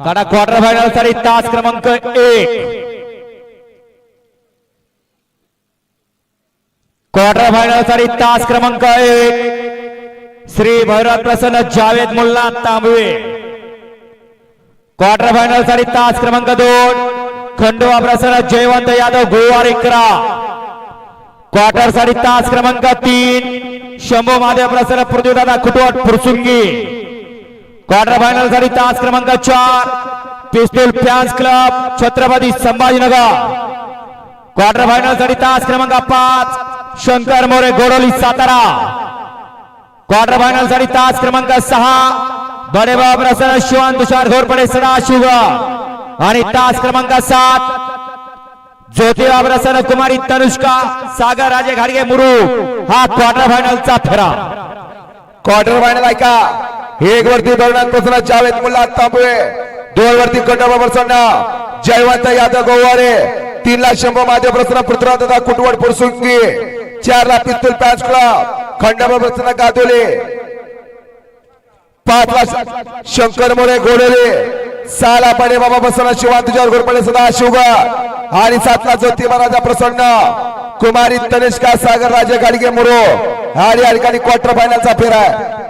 गाडा क्वार्टर फायनलसाठी तास क्रमांक एक क्वार्टर फायनलसाठी तास क्रमांक एक श्री भैरव प्रसन्न जावेद मुल्ला तांबवे क्वार्टर फायनलसाठी तास क्रमांक दोन खंडोबा प्रसन्न जयवंत यादव गोवार इकरा क्वार्टरसाठी तास क्रमांक तीन शंभू महादेव प्रसन्न पृथ्वीदादा खुटवट फुरसुंगी क्वार्टर फायनलसाठी तास क्रमांक चार पिस्तूल fans club Chhatrapati Sambhajinagar. Quarter फायनलसाठी तास क्रमांक पाच शंकर मोरे गोडोली सातारा. क्वार्टर फायनलसाठी तास क्रमांक सहा बडेबाब प्रसन्न शिवान तुषार घोरपडे सडा शिव आणि तास क्रमांक सात ज्योतिबा प्रसन्न कुमारी तनुष्का सागर राजे घाडगे मुरू हा क्वार्टर फायनलचा फेरा. क्वार्टर फायनल ऐका एक वरती धोरणांपासून जावेद मुल्ला तांबवे दोन वरती खंडोबा प्रसन्न जयवंत यादव गोवारे. तीन ला शंभर माझे प्रसन्न पृथ्वीराज दादा कुटवड पुरसुंगी. चार ला पिस्तूल पॅच क्लब. खंडोबा प्रसन्न गादोले. पाच ला शंकर मोरे घोडेले. सहा ला पाडे बाबा प्रसन्न शिवांत तुझ्यावर घोरपडे सदा शिवगा. आणि सात ला ज्योती महाराजा प्रसन्न. कुमारी तनिष्का सागर राजे गाडगे मुरो. आणि या ठिकाणी क्वार्टर फायनलचा फेरा आहे.